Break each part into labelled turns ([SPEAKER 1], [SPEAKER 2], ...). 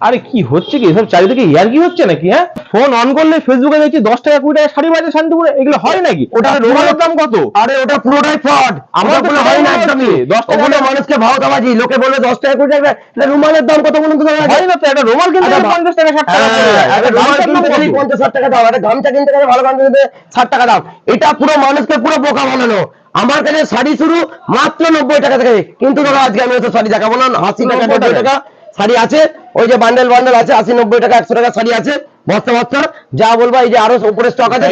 [SPEAKER 1] আরে কি হচ্ছে কি? সব চারিদিকে ইয়ার কি হচ্ছে নাকি হ্যাঁ? ফোন অন করলে ফেসবুকে দেখছি দশ টাকা কুড়ি টাকা শাড়ি বাজে শান্তিপুরে এগুলো হয় নাকি? ওটা রুমালের দাম কত?
[SPEAKER 2] আরে ওটা পুরোটাই ফ্রড
[SPEAKER 1] আমার
[SPEAKER 2] কোনো হয় না একদমই
[SPEAKER 1] দশ টাকা
[SPEAKER 2] মানুষকে ভাওতাবাজি লোকে বলে দশ টাকা কুড়ি টাকা রুমালের দাম কত বলুন তো
[SPEAKER 1] হয় না তো একটা রুমাল কিনতে পঞ্চাশ টাকা ষাট টাকা।
[SPEAKER 2] হ্যাঁ, রুমাল কিনতে পঞ্চাশ ষাট টাকা দাম একটা গামছা কিনতে গেলে ভালো গামছা কিনতে ষাট টাকা দাম এটা পুরো মানুষকে পুরো বোকা বানানো আমার কাছে শাড়ি শুরু মাত্র নব্বই টাকা থেকে। কিন্তু দাদা আজকে আমি হয়তো শাড়ি দেখাবো না আশি টাকা
[SPEAKER 1] 90
[SPEAKER 2] নব্বই টাকা শাড়ি আছে। ওই যে বান্ডেল বান্ডেল আছে আশি নব্বই টাকা একশো টাকা শাড়ি আছে। বস্তা বস্তা যা বলব এই যে আরও উপরে স্টক আছে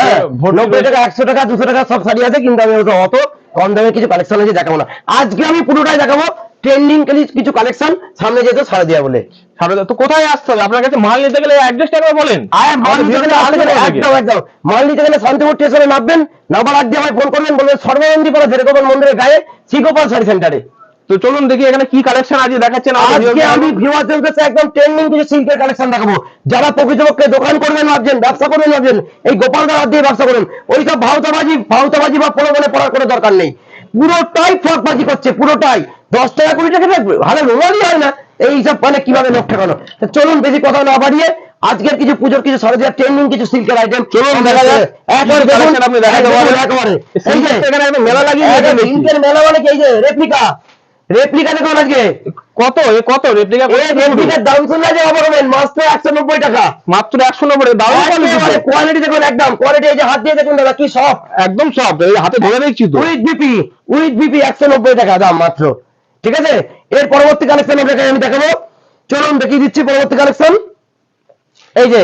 [SPEAKER 2] হ্যাঁ, নব্বই টাকা একশো টাকা দুশো টাকা সব শাড়ি আছে কিন্তু আমি অত কম দামে কিছু কালেকশন আছে দেখাবো না। আজকে আমি পুরোটাই দেখাবো ট্রেন্ডিং কিছু কালেকশন সামনে যেহেতু সারা দিয়া বলে
[SPEAKER 1] তো কোথায় আসতে হবে? আপনার কাছে মাল নিতে গেলে অ্যাড্রেসটা একবার বলেন?
[SPEAKER 2] একদম একদম। মাল নিতে গেলে শান্তিপুর স্টেশনে নামবেন নাম্বার আগ দিয়ে আমায় ফোন করবেন বলবেন সর্বমন্দির পাড়া ধেরেগোপাল মন্দিরের গায়ে শ্রীগোপাল শাড়ি সেন্টারে
[SPEAKER 1] তো চলুন দেখি এখানে কি কালেকশন আজকে দেখাচ্ছেন
[SPEAKER 2] আজকে। আমি ভিউয়ারদের কাছে একদম ট্রেন্ডিং কিছু সিল্কের কালেকশন দেখাবো যারা প্রকৃতপক্ষে দোকান করবেন ভাবছেন ব্যবসা করবেন ভাবছেন এই গোপালদার হাত দিয়ে ব্যবসা করুন ওইসব ভাওতাবাজি ভাওতাবাজি বা প্রলোভনে পড়ার কোনো দরকার নেই পুরোটাই ফ্রকবাজি করছে পুরোটাই দশ টাকা কুড়ি টাকা ভালো রোমালই হয় না এই সব মানে কীভাবে লোক ঠেকানো চলুন বেশি কথা না বাড়িয়ে আজকের কিছু পুজোর কিছু সরঞ্জাম ট্রেন্ডিং কিছু সিল্কের আইটেম
[SPEAKER 1] চলুন দেখা যাক।
[SPEAKER 2] একবার দেখুন
[SPEAKER 1] আপনি
[SPEAKER 2] একবার
[SPEAKER 1] পারবেন?
[SPEAKER 2] একেবারে এই যে
[SPEAKER 1] এখানে মেলা লাগিয়ে।
[SPEAKER 2] সিল্কের মেলা মানে কি এই যে রেপ্লিকা রেপ্লিকা দেখুন আজকে
[SPEAKER 1] কত? এ কত? রেপ্লিকা
[SPEAKER 2] রেপ্লিকার দাম শুনলে যে মাত্র একশো নব্বই টাকা।
[SPEAKER 1] মাত্র একশো নব্বই
[SPEAKER 2] কোয়ালিটি দেখুন একদম। কোয়ালিটি এই যে হাত দিয়ে দেখুন দাদা কি সব
[SPEAKER 1] একদম সব হাতে ধরে দেখছি তো।
[SPEAKER 2] উইথ বিপি উইথ বিপি একশো নব্বই টাকা দাম মাত্র। ঠিক আছে? এর পরবর্তী কালেকশন আপনাকে আমি দেখাবো। চলুন দেখিয়ে দিচ্ছি পরবর্তী কালেকশন এই যে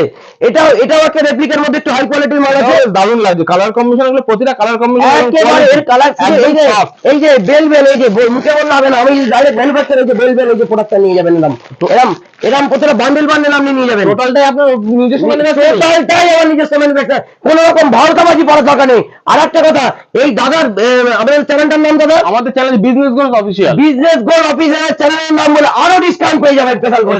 [SPEAKER 2] এটা এটাও একটা রেপ্লিকার মধ্যে একটু হাই কোয়ালিটির মাল আছে।
[SPEAKER 1] দারুণ লাগছে। কালার কম্বিনেশনগুলো প্রতিটা কালার
[SPEAKER 2] একেবারে এর কালার এই যে এই যে বেল বেল এই যে মুখে বললে হবে না। আমি ডাইরেক্ট ম্যানুফ্যাকচার এই যে বেল বেল এই যে প্রোডাক্টটা নিয়ে যাবেন এরকম এরকম এরকম প্রতিটা বান্ডেল বান্ডেল আপনি নিয়ে যাবেন।
[SPEAKER 1] টোটালটাই আপনার নিজস্ব?
[SPEAKER 2] টোটালটাই আমার নিজস্ব ম্যানুফ্যাকচার কোনো রকম ভারতাবাজি পড়ার দরকার নেই। আর একটা কথা এই দাদার আমাদের চ্যানেলটার নাম দাদা?
[SPEAKER 1] আমাদের channel business goals official
[SPEAKER 2] business goal অফিসারের চ্যানেলের নাম বলে আরও ডিসকাউন্ট পেয়ে যাবেন স্পেশাল করে।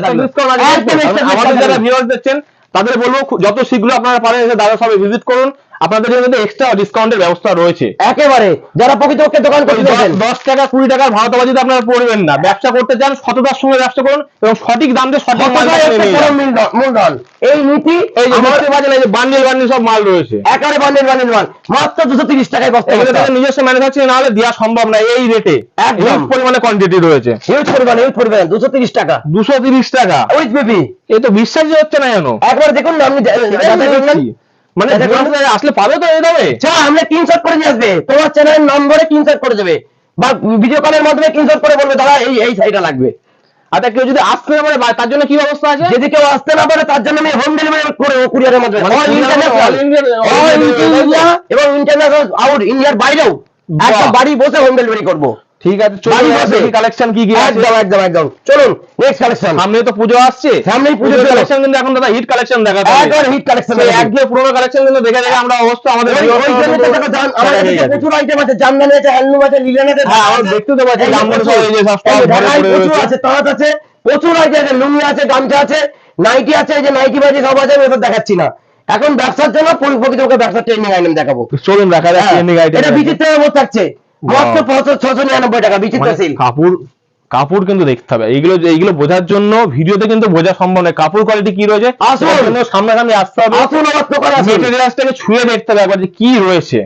[SPEAKER 1] আমাদের যারা। ভিউয়ার্স দেখছেন তাদের বলব যত শীঘ্র আপনারা পারেন এসে দাদা সবাই ভিজিট করুন। আপনাদের জন্য এক্সট্রা ডিসকাউন্টের ব্যবস্থা রয়েছে।
[SPEAKER 2] একেবারে যারা প্রকৃতপক্ষে দোকান করতে
[SPEAKER 1] দশ-
[SPEAKER 2] চাইছেন
[SPEAKER 1] টাকা কুড়ি টাকার ভারতবাজিতে আপনারা পড়বেন না। ব্যবসা করতে চান সততার সঙ্গে ব্যবসা করুন এবং সঠিক দাম দিয়ে সঠিক।
[SPEAKER 2] মূলধন- এই নীতি
[SPEAKER 1] এই যে দেখতে পাচ্ছেন এই যে বান্ডিল বান্ডিল সব মাল রয়েছে।
[SPEAKER 2] একেবারে বান্ডেল বান্ডেল মাল। মাত্র দুশো তিরিশ টাকায় বস্তা
[SPEAKER 1] এগুলো থেকে নিজস্ব ম্যানুফ্যাকচারিং না হলে দেওয়া সম্ভব না এই রেটে
[SPEAKER 2] একদম।
[SPEAKER 1] হিউজ পরিমাণে কোয়ান্টিটি রয়েছে।
[SPEAKER 2] করবেন ইউজ করবেন দুশো তিরিশ টাকা।
[SPEAKER 1] দুশো তিরিশ টাকা।
[SPEAKER 2] উইথ বেবি
[SPEAKER 1] এই তো বিশ্বাসই হচ্ছে না কেন?
[SPEAKER 2] একবার দেখুন না আপনি।
[SPEAKER 1] মানে আসলে পাবে তো এই দামে?
[SPEAKER 2] যা আমরা স্ক্রিনশট করে নিয়ে আসবে। তোমার চ্যানেলের নম্বরে স্ক্রিনশট করে দেবে। বা ভিডিও কলের মাধ্যমে স্ক্রিনশট করে বলবে দাদা এই এই শাড়িটা লাগবে।
[SPEAKER 1] আচ্ছা কেউ যদি আসতে না পারে তার জন্য কি ব্যবস্থা আছে?
[SPEAKER 2] যদি কেউ আসতে না পারে তার জন্য আমি হোম ডেলিভারি করে কুরিয়ারের মাধ্যমে।
[SPEAKER 1] মানে India
[SPEAKER 2] এবং ইন্টারন্যাশনাল আউট ইন্ডিয়ার বাইরেও। একদম বাড়ি বসে হোম ডেলিভারি করব।
[SPEAKER 1] ঠিক আছে চলুন কালেকশন কি কি
[SPEAKER 2] একদম একদম একদম। চলুন নেক্সট কালেকশন
[SPEAKER 1] সামনে তো পুজো আসছে।
[SPEAKER 2] সামনেই পুজো
[SPEAKER 1] কালেকশন কিন্তু এখন দাদা হিট কালেকশন দেখাতে হবে।
[SPEAKER 2] একবার হিট কালেকশন
[SPEAKER 1] পুরোনো কালেকশন কিন্তু দেখে দেখে আমরা অবস্থা আমাদের।
[SPEAKER 2] প্রচুর আইটেম আছে। জামদানি আছে হ্যান্ডলুম আছে লিলেন আছে।
[SPEAKER 1] হ্যাঁ, আমরা দেখতে জামদানি সব এই যে সব
[SPEAKER 2] প্রচুর আছে তাঁত আছে প্রচুর আইটেম আছে লুঙ্গি আছে গামছা আছে নাইটি আছে এই যে নাইটি বাজি সব আছে আমি দেখাচ্ছি না। এখন ব্যবসার জন্য প্রকৃতপক্ষে ব্যবসার ট্রেনিং আইটেম দেখাবো।
[SPEAKER 1] চলুন দেখা যাক
[SPEAKER 2] হ্যাঁ,
[SPEAKER 1] আইটেম
[SPEAKER 2] এটা বিচিত্রের মধ্যে থাকছে। মাত্র ছশো নিরানব্বই টাকা বিচিত্র সিল
[SPEAKER 1] কাপড় কাপড় কিন্তু দেখতে হবে। এইগুলো এইগুলো বোঝার জন্য ভিডিওতে কিন্তু বোঝা সম্ভব নয়। কাপড় কোয়ালিটি কি রয়েছে? আসলে সামনাসামনি আসতে হবে। মেটেরিয়ালসটাকে ছুঁয়ে দেখতে হবে একবার যে কি রয়েছে।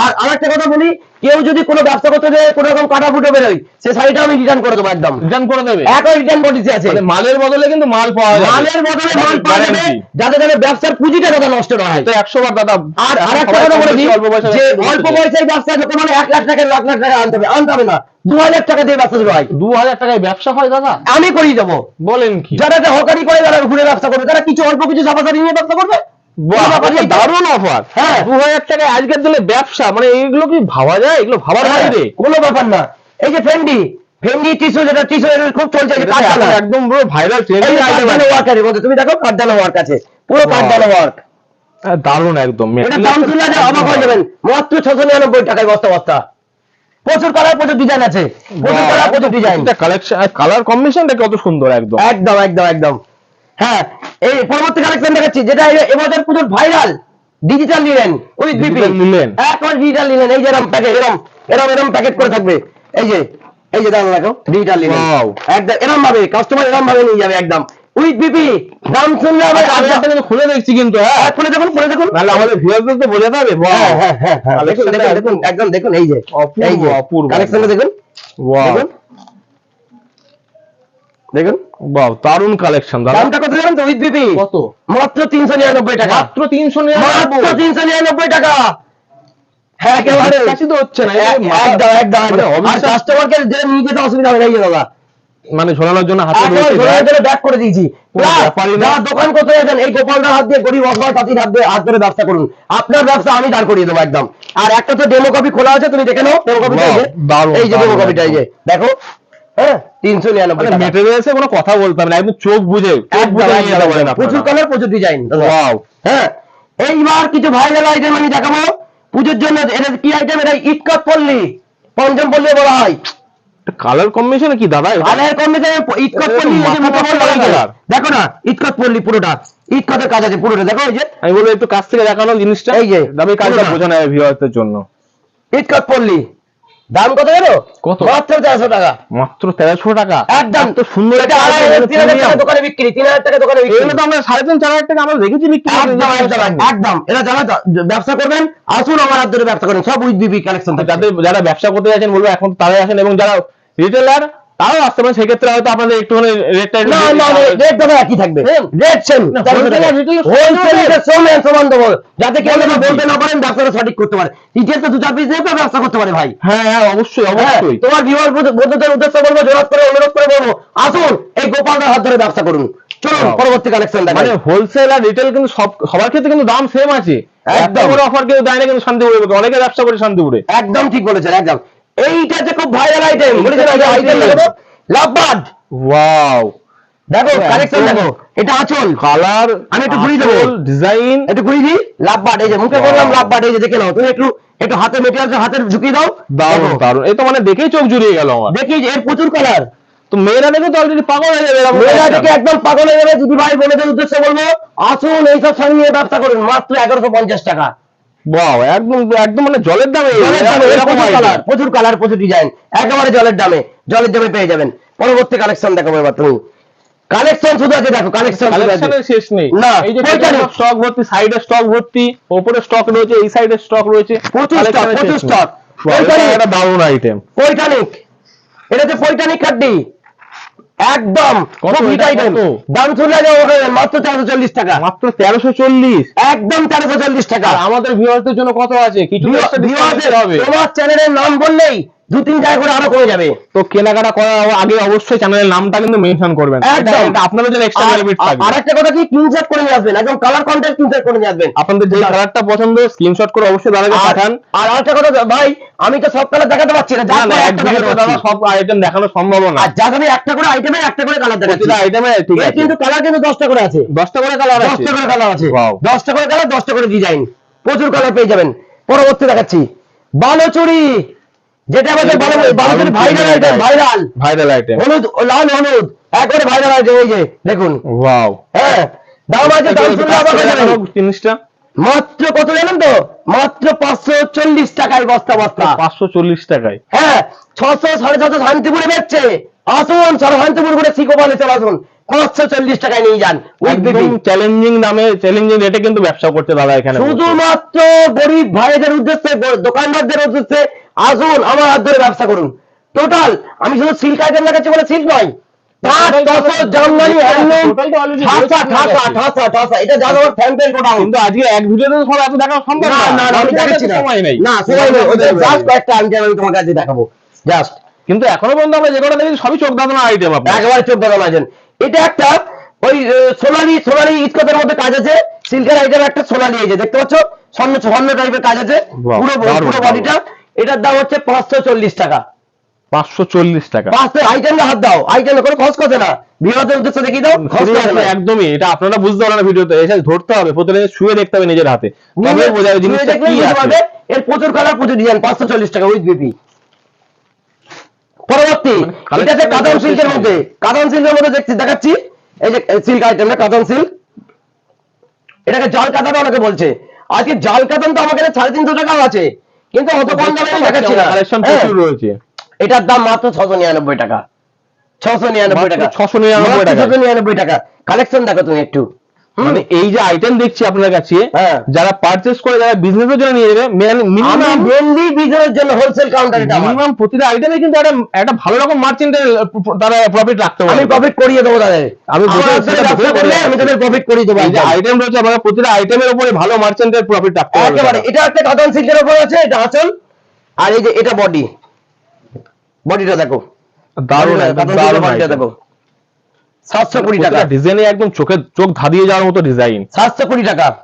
[SPEAKER 2] আর আরেকটা কথা বলি কেউ যদি কোনো ব্যবসা করতে যায় কোনো রকম কাটা ফুটে বেরোয় সে শাড়িটা আমি রিটার্ন করে দেবো একদম।
[SPEAKER 1] রিটার্ন করে দেবে?
[SPEAKER 2] একই রিটার্ন পলিসি আছে।
[SPEAKER 1] মানে মালের বদলে কিন্তু মাল পাওয়া যাবে।
[SPEAKER 2] মালের বদলে মাল পাওয়া যাবে যাতে ব্যবসার পুঁজিটা যাতে নষ্ট না হয়।
[SPEAKER 1] তো একশো বার দাদা
[SPEAKER 2] আর আরেকটা কথা বলে দিই যে
[SPEAKER 1] ব্যবসা
[SPEAKER 2] অল্প পয়সায় ব্যবসা যখন মানে এক লাখ টাকা লাখ লাখ টাকা আনতে হবে আনতে হবে না। দু হাজার টাকা দিয়ে ব্যবসা শুরু হয়।
[SPEAKER 1] দু হাজার টাকায় ব্যবসা হয় দাদা?
[SPEAKER 2] আমি করিয়ে দেবো।
[SPEAKER 1] বলেন কি?
[SPEAKER 2] যারা হকারি করে যারা ঘুরে ব্যবসা করবে তারা কিছু অল্প কিছু সাফাসারি নিয়ে ব্যবসা করবে?
[SPEAKER 1] দারুণ অফার
[SPEAKER 2] হ্যাঁ।
[SPEAKER 1] দু হাজার টাকায় আজকের দিনে ব্যবসা মানে এইগুলো কি ভাবা যায়? এগুলো ভাবার
[SPEAKER 2] হ্যাঁ,
[SPEAKER 1] বাইরে।
[SPEAKER 2] কোনো ব্যাপার না। এই যে ফেন্ডি ফেন্ডি টিস্যু যেটা টিস্যু খুব চলছে
[SPEAKER 1] একদম পুরো ভাইরাল ট্রেন্ডিং
[SPEAKER 2] তুমি দেখো ওয়ার্ক আছে পুরো. ওয়ার্ক
[SPEAKER 1] দারুণ একদম।
[SPEAKER 2] এটা দাম যে অবাক হয়ে যাবেন। মাত্র ছশো নিরানব্বই টাকায় বস্তা বস্তা। প্রচুর কালার প্রচুর ডিজাইন আছে। প্রচুর কালার প্রচুর ডিজাইন
[SPEAKER 1] কালেকশন কালার কম্বিনেশনটা কত সুন্দর একদম।
[SPEAKER 2] একদম একদম একদম। হ্যাঁ এই পরবর্তী কালেকশন দেখাচ্ছি যেটা এবছর পুজোর ভাইরাল ডিজিটাল নিলেন উইথ বিপি
[SPEAKER 1] নিলেন।
[SPEAKER 2] এখন ডিজিটাল নিলেন এই যে এরম প্যাকেট এরম এরম এরম প্যাকেট করে থাকবে। এই যে এই যে দাঁড়া দেখো ডিজিটাল
[SPEAKER 1] Wow.
[SPEAKER 2] একদম এরকম ভাবে কাস্টমার এরকম ভাবে নিয়ে যাবে একদম। উইথ বিপি দাম শুনলে আবার
[SPEAKER 1] চার্জারটা কিন্তু খুলে দেখছি কিন্তু হ্যাঁ।
[SPEAKER 2] হ্যাঁ, খুলে দেখুন খুলে দেখুন।
[SPEAKER 1] নাহলে আমাদের ভিউয়ারদের তো বোঝাতে হবে
[SPEAKER 2] হ্যাঁ হ্যাঁ হ্যাঁ হ্যাঁ। দেখুন দেখুন দেখুন একদম দেখুন এই যে এই যে
[SPEAKER 1] অপূর্ব।
[SPEAKER 2] কালেকশনটা দেখুন।
[SPEAKER 1] ওয়াও
[SPEAKER 2] দেখুন।
[SPEAKER 1] বাহ দারুণ কালেকশন
[SPEAKER 2] দামটা কত জানেন তো উইথ বিপি?
[SPEAKER 1] কত?
[SPEAKER 2] মাত্র তিনশো নিরানব্বই টাকা।
[SPEAKER 1] মাত্র তিনশো
[SPEAKER 2] মাত্র তিনশো নিরানব্বই টাকা। হ্যাঁ একেবারে
[SPEAKER 1] কাছে তো হচ্ছে না
[SPEAKER 2] একদম একদম
[SPEAKER 1] মানে
[SPEAKER 2] আর কাস্টমারকে যে নিয়ে যেতে অসুবিধা হবে না দাদা।
[SPEAKER 1] মানে ঝোলানোর জন্য হাতে।
[SPEAKER 2] জন্য ব্যাক করে দিয়েছি। দোকান করতে যাচ্ছেন এই গোপালদার হাত দিয়ে গরিব তাঁতির হাত দিয়ে হাত ধরে ব্যবসা করুন। আপনার ব্যবসা আমি দাঁড় করিয়ে দেবো একদম। আর একটা তো ডেমো কপি খোলা আছে তুমি দেখে নাও ডেমো কপিটা এই যে ডেমো কপিটা এই যে দেখো। হ্যাঁ তিনশো নিরানব্বই
[SPEAKER 1] মেটেরিয়ালসে কোনো কথা বলতে না একদম চোখ বুঝে চোখ
[SPEAKER 2] একদম,
[SPEAKER 1] বুঝে নিয়ে
[SPEAKER 2] একদম,
[SPEAKER 1] যেতে পারেন
[SPEAKER 2] একদম। প্রচুর কালার প্রচুর ডিজাইন হ্যাঁ এইবার কিছু ভাইরাল আইটেম আমি দেখাবো। পুজোর জন্য এটা কি আইটেম এটা পল্লী। পঞ্চম পল্লী বলা হয়।
[SPEAKER 1] কালার কম্বিনেশন দাদা
[SPEAKER 2] ইটকট পল্লী। দেখো না ইটকট পল্লী পুরোটা। ইটকটের কাজ আছে পুরোটা। দেখো এই যে।
[SPEAKER 1] আমি বলব একটু কাছ থেকে দেখানো জিনিসটা।
[SPEAKER 2] এই যে,
[SPEAKER 1] আমি কাজটা। বোঝানো ভিউয়ারদের জন্য।
[SPEAKER 2] ইটকট পল্লী। দাম কত জানো?
[SPEAKER 1] কত?
[SPEAKER 2] মাত্র তেরোশো টাকা।
[SPEAKER 1] মাত্র তেরোশো টাকা?
[SPEAKER 2] একদম।
[SPEAKER 1] তো সুন্দর একটা
[SPEAKER 2] দোকানে বিক্রি তিন হাজার টাকা দোকানে বিক্রি।
[SPEAKER 1] তো আমরা সাড়ে তিন চার হাজার টাকা আমরা দেখেছি বিক্রি।
[SPEAKER 2] একদম একদম এটা যারা ব্যবসা করবেন আসুন আমার হাত ধরে ব্যবসা করেন। সব উইথ বিবি কালেকশন
[SPEAKER 1] যাদের যারা ব্যবসা করতে যাচ্ছেন বলব এখন তারাই আসেন। এবং যারা রিটেলার তারাও আসতে পারেন সেক্ষেত্রে হয়তো আপনাদের একটুখানি রেটটা
[SPEAKER 2] না না রেট দাদা একই থাকবে। রেট সেম হোলসেল সমান দেবো যাতে কেউ বলতে না পারেন সঠিক করতে পারে। রিটেল তো দু চার পিস নিয়ে ব্যবসা করতে পারে ভাই।
[SPEAKER 1] হ্যাঁ হ্যাঁ অবশ্যই
[SPEAKER 2] হ্যাঁ,
[SPEAKER 1] অবশ্যই।
[SPEAKER 2] তোমার ভিউয়ার বন্ধুদের উদ্দেশ্য বলব জোরাত করে অনুরোধ করে বলব আসুন এই গোপালদার হাত ধরে ব্যবসা করুন। চলুন পরবর্তী কালেকশন
[SPEAKER 1] মানে হোলসেল আর রিটেল কিন্তু সব সবার ক্ষেত্রে কিন্তু দাম সেম আছে।
[SPEAKER 2] একদম।
[SPEAKER 1] একদম। অফার কেউ দেয় না কিন্তু শান্তিপুরে। অনেকে ব্যবসা করে শান্তিপুরে।
[SPEAKER 2] একদম ঠিক বলেছেন একদম। এইটা যে খুব ভাইরাল আইটেম
[SPEAKER 1] ওয়াও
[SPEAKER 2] দেখো। কালেকশন দেখো। এটা আচল
[SPEAKER 1] কালার
[SPEAKER 2] আমি একটু ঘুরিয়ে দেবো।
[SPEAKER 1] ডিজাইন
[SPEAKER 2] একটু ঘুরিয়ে দিই? এই যে মুখে. বললাম এই যে দেখে নাও। তুমি একটু একটু হাতে মেটেরিয়াল হাতে ঝুঁকিয়ে দাও।
[SPEAKER 1] দারুণ দারুণ। এই তো মানে দেখেই চোখ জুড়িয়ে গেল আমার।
[SPEAKER 2] দেখি এর প্রচুর কালার
[SPEAKER 1] তো মেয়েরা দেখে তো অলরেডি পাগল হয়ে যাবে
[SPEAKER 2] মেয়েরা দেখে একদম পাগল হয়ে যাবে। দিদি ভাই বলে বোনদের উদ্দেশ্যে বলব আসুন এইসব শাড়ি নিয়ে ব্যবসা করুন। মাত্র এগারোশো পঞ্চাশ টাকা।
[SPEAKER 1] Wow, একদম একদম মানে জলের দামে
[SPEAKER 2] জলের দামে
[SPEAKER 1] এরকম
[SPEAKER 2] প্রচুর কালার প্রচুর ডিজাইন একেবারে জলের দামে জলের দামে পেয়ে যাবেন। পরবর্তী কালেকশন দেখাবো এবার তুমি। কালেকশন শুধু আছে দেখো কালেকশন
[SPEAKER 1] কালেকশনের শেষ নেই।
[SPEAKER 2] না,
[SPEAKER 1] এই যে স্টক ভর্তি সাইডে স্টক ভর্তি উপরে স্টক রয়েছে এই সাইডে স্টক রয়েছে।
[SPEAKER 2] প্রচুর
[SPEAKER 1] এটা দারুণ আইটেম
[SPEAKER 2] পৈঠানিক এটা হচ্ছে পৈঠানিক খাড্ডি একদম? দাম শুনলে যে মাত্র তেরোশো চল্লিশ টাকা।
[SPEAKER 1] মাত্র তেরোশো চল্লিশ
[SPEAKER 2] একদম তেরোশো চল্লিশ টাকা
[SPEAKER 1] আমাদের ভিউয়ারদের জন্য কত আছে? কিছু
[SPEAKER 2] তোমার চ্যানেলের নাম বললেই দু তিন টাকা করে আরও কমে যাবে।
[SPEAKER 1] তো কেনাকাটা করার আগে অবশ্যই চ্যানেলের নামটা কিন্তু মেনশন করবেন।
[SPEAKER 2] একদম।
[SPEAKER 1] এটা- এটা আপনাদের জন্য এক্সট্রা বেনিফিট থাকবে।
[SPEAKER 2] আর একটা কথা কি? স্ক্রিনশট করে নিয়ে আসবেন একদম কালার কন্টেন্ট স্ক্রিনশট করে নিয়ে আসবেন।
[SPEAKER 1] আপনাদের যে কালারটা পছন্দ স্ক্রিনশট করে অবশ্যই দাদাকে পাঠান।
[SPEAKER 2] আর আরেকটা কথা ভাই আমি তো সব কালার দেখাতে পারছি না করে
[SPEAKER 1] দাদা সব আইটেম দেখানো সম্ভব না।
[SPEAKER 2] আর যার আমি একটা করে আইটেমে একটা করে কালার দেখাচ্ছি।
[SPEAKER 1] প্রতিটা আইটেমে ঠিক আছে।
[SPEAKER 2] কিন্তু কালার কিন্তু দশটা করে আছে।
[SPEAKER 1] দশটা করে কালার আছে।
[SPEAKER 2] করে কালার আছে।
[SPEAKER 1] Wow.
[SPEAKER 2] দশটা করে কালার দশটা করে ডিজাইন প্রচুর কালার পেয়ে যাবেন। পরবর্তী দেখাচ্ছি। বালোচুরি! যেটা আমাদের viral item viral
[SPEAKER 1] viral item
[SPEAKER 2] হলুদ লাল হলুদ একবারে ভাইরাল এই যে দেখুন।
[SPEAKER 1] ওয়াও
[SPEAKER 2] হ্যাঁ দাম আছে দাম শুনলে।
[SPEAKER 1] জিনিসটা?
[SPEAKER 2] মাত্র কত জানেন তো? মাত্র পাঁচশো চল্লিশ টাকায় বস্তা বস্তা।
[SPEAKER 1] পাঁচশো চল্লিশ টাকায়।
[SPEAKER 2] হ্যাঁ ছশো সাড়ে ছশো শান্তিপুরে বেচছে। আসুন সারা শান্তিপুর করে শিখো বলে চলে আসুন। পাঁচশো চল্লিশ টাকায় নিয়ে যান
[SPEAKER 1] চ্যালেঞ্জিং দামে চ্যালেঞ্জিং রেটে কিন্তু ব্যবসা করছে দাদা এখানে।
[SPEAKER 2] শুধুমাত্র গরিব ভাইদের উদ্দেশ্যে দোকানদারদের উদ্দেশ্যে আসুন আমার হাত ধরে ব্যবসা করুন। টোটাল আমি শুধু সিল্ক আইটেম দেখাচ্ছি বলে সিল্ক নয়। দেখাবো। জাস্ট
[SPEAKER 1] কিন্তু এখনও পর্যন্ত আমরা যে কটা সবই চোখ দাঁড়ানো আইটেম আপনার।
[SPEAKER 2] একেবারে চোখ এটা একটা ওই সোনালি সোনালি ইস্কতের মধ্যে কাজ আছে। সিল্কের আইটেম একটা সোনালি এই যে দেখতে পাচ্ছ? স্বর্ণ স্বর্ণ টাইপের কাজ আছে। পুরো পুরো বডিটা এটার দাম হচ্ছে পাঁচশো চল্লিশ টাকা।
[SPEAKER 1] পাঁচশো চল্লিশ টাকা।
[SPEAKER 2] পাঁচশো হাত দাও আইটেমে কোনো খরচ করছে না। বিবাদের উদ্দেশ্যে দেখিয়ে দাও খরচ
[SPEAKER 1] শুরু
[SPEAKER 2] করছে
[SPEAKER 1] হচ্ছে
[SPEAKER 2] না।
[SPEAKER 1] একদমই এটা আপনারা বুঝতে পারেন ভিডিওতে। এসে ধরতে হবে প্রথমে শুয়ে দেখতে হবে নিজের হাতে। তবে বোঝা যাবে জিনিসটা কি আছে।
[SPEAKER 2] এর প্রচুর কালার প্রচুর ডিজাইন পাঁচশো চল্লিশ টাকা উইথ বিপি পরবর্তী এটা হচ্ছে
[SPEAKER 1] collection
[SPEAKER 2] কাদন সিল্কের মধ্যে। কাদন সিল্কের মধ্যে দেখছি দেখাচ্ছি। এই যে সিল্ক কাদন সিল্ক এটাকে জাল কাতান অনেকে বলছে। আজকে জাল কাতান তো আমাকে সাড়ে তিনশো টাকাও আছে। কিন্তু অত কম দামে দেখাচ্ছি না
[SPEAKER 1] কালেকশন। প্রচুর রয়েছে
[SPEAKER 2] এটার দাম মাত্র ছশো নিরানব্বই টাকা ছশো নিরানব্বই
[SPEAKER 1] মাত্র
[SPEAKER 2] টাকা
[SPEAKER 1] 699 টাকা।
[SPEAKER 2] ছশো নিরানব্বই টাকা কালেকশন দেখো তুমি একটু।
[SPEAKER 1] মানে এই যে আইটেম দেখছি আপনার কাছে
[SPEAKER 2] হ্যাঁ।
[SPEAKER 1] যারা পারচেস করে যারা বিজনেসের জন্য নিয়ে যাবে মিনিমাম
[SPEAKER 2] মেনলি বিজনেসের জন্য হোলসেল কাউন্টার এটা
[SPEAKER 1] মিনিমাম প্রতিটা আইটেমে কিন্তু একটা একটা ভালো রকম তারা প্রফিট রাখতে
[SPEAKER 2] আমি প্রফিট করিয়ে দেবো তাদের।
[SPEAKER 1] আমি
[SPEAKER 2] আমি তাদের প্রফিট করিয়ে দেবো
[SPEAKER 1] এই যে। আইটেম রয়েছে আপনারা প্রতিটা আইটেমের উপরে ভালো মার্চেন্টের প্রফিট রাখতে পারবে
[SPEAKER 2] একেবারে। এটা একটা কটন সিল্কের উপর আছে এটা আঁচল আর এই যে এটা বডি বডিটা দেখো।
[SPEAKER 1] দারুণ দারুণ
[SPEAKER 2] বডিটা দেখো। সাতশো কুড়ি টাকা।
[SPEAKER 1] ডিজাইনে একদম চোখে চোখ ধাঁধিয়ে যাওয়ার মতো ডিজাইন
[SPEAKER 2] সাতশো কুড়ি টাকা।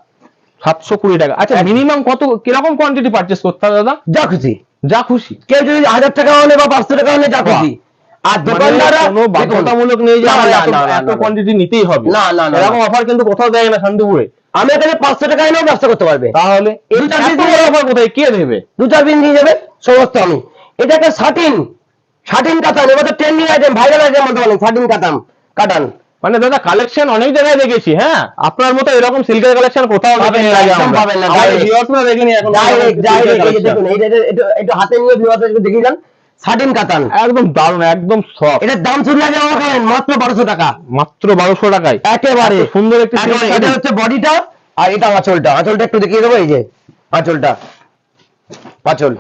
[SPEAKER 1] সাতশো কুড়ি টাকা। আচ্ছা মিনিমাম কত কীরকম কোয়ান্টিটি পারচেস করতে হবে দাদা?
[SPEAKER 2] যা খুশি।
[SPEAKER 1] যা খুশি।
[SPEAKER 2] কেউ যদি হাজার টাকা হলে বা পাঁচশো টাকা হলে যা খুশি। আর দোকানদাররা
[SPEAKER 1] মানে কোনো বাধ্যতামূলক নেই যে
[SPEAKER 2] না,
[SPEAKER 1] আমার
[SPEAKER 2] না,
[SPEAKER 1] এত-
[SPEAKER 2] না, না,
[SPEAKER 1] এত
[SPEAKER 2] না, না।
[SPEAKER 1] কোয়ান্টিটি নিতেই হবে।
[SPEAKER 2] না, না, না,
[SPEAKER 1] এরকম অফার কিন্তু কোথাও দেয় না শান্তিপুরে।
[SPEAKER 2] আমি এখানে পাঁচশো টাকা এনেও ব্যবসা করতে পারবে।
[SPEAKER 1] তাহলে
[SPEAKER 2] দু চার
[SPEAKER 1] এত অফার কোথায়? কে দেবে?
[SPEAKER 2] দু চার পিস নিয়ে যাবে সমস্ত আমি। এটা একটা শাটিন শাটিন কাতান। এবার তো ট্রেন্ডিং আইটেম ভাইরাল আইটেম বলতে পারেন কাতান। কাটান।
[SPEAKER 1] মানে দাদা কালেকশন অনেক জায়গায় দেখেছি হ্যাঁ? আপনার মতো এরকম সিল্কের কালেকশন কোথাও
[SPEAKER 2] পাবেন না,
[SPEAKER 1] আমরা।
[SPEAKER 2] পাবেন না,
[SPEAKER 1] দেখেনি এখন
[SPEAKER 2] দেখুন এটা- হাতে নিয়ে ভিউয়ার্স দেখিয়ে যান শাটিন কাতান
[SPEAKER 1] একদম দারুণ একদম সফট
[SPEAKER 2] এটার দাম শুনলে আগে হবেন মাত্র বারোশো টাকা।
[SPEAKER 1] মাত্র বারোশো টাকায়।
[SPEAKER 2] একেবারে।
[SPEAKER 1] সুন্দর একটি
[SPEAKER 2] এটা হচ্ছে বডিটা আর এটা আঁচলটা। আঁচলটা একটু দেখিয়ে দেবো এই যে আঁচলটা। আঁচল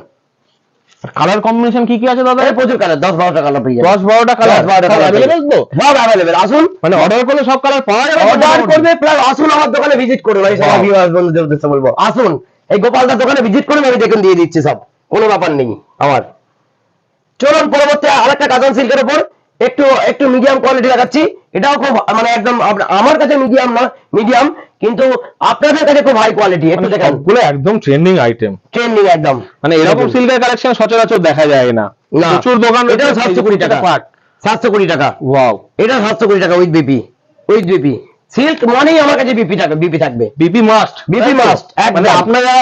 [SPEAKER 1] কালার কম্বিনেশন কি কি আছে দাদা?
[SPEAKER 2] এই প্রচুর কালার দশ বারোটা কালার পেয়ে যাবেন
[SPEAKER 1] দশ বারোটা কালার অ্যাভেলেবেল তো
[SPEAKER 2] সব অ্যাভেলেবেল আসুন
[SPEAKER 1] মানে অর্ডার করলে সব কালার পাওয়া যাবে।
[SPEAKER 2] অর্ডার করবে প্লাস আসুন আমার দোকানে ভিজিট করুন। সবাই
[SPEAKER 1] Wow.
[SPEAKER 2] ভিউয়ার্স বন্ধুদের উদ্দেশ্যে বলব। আসুন এই গোপালদার দোকানে ভিজিট করুন আমি দেখুন দিয়ে দিচ্ছি সব। কোনো ব্যাপার নেই আমার। চলুন পরবর্তী আরেকটা কাতান সিল্কের উপর একটু একটু মিডিয়াম কোয়ালিটি দেখাচ্ছি। এটাও খুব মানে একদম আমার কাছে মিডিয়াম না মিডিয়াম কিন্তু আপনাদের কাছে খুব হাই কোয়ালিটি একটু দেখেন।
[SPEAKER 1] সবগুলো একদম ট্রেন্ডিং আইটেম
[SPEAKER 2] ট্রেন্ডিং একদম।
[SPEAKER 1] মানে এরকম। সিল্কের কালেকশন সচরাচর দেখা যায় না। প্রচুর দোকান
[SPEAKER 2] সাতশো কুড়ি টাকা। সাতশো কুড়ি টাকা।
[SPEAKER 1] ওয়াও
[SPEAKER 2] এটা সাতশো কুড়ি টাকা with BP with BP silk মানেই আমার কাছে বিপি থাকবে। বিপি থাকবে
[SPEAKER 1] বিপি মাস্ট
[SPEAKER 2] must, একদম।
[SPEAKER 1] মানে আপনারা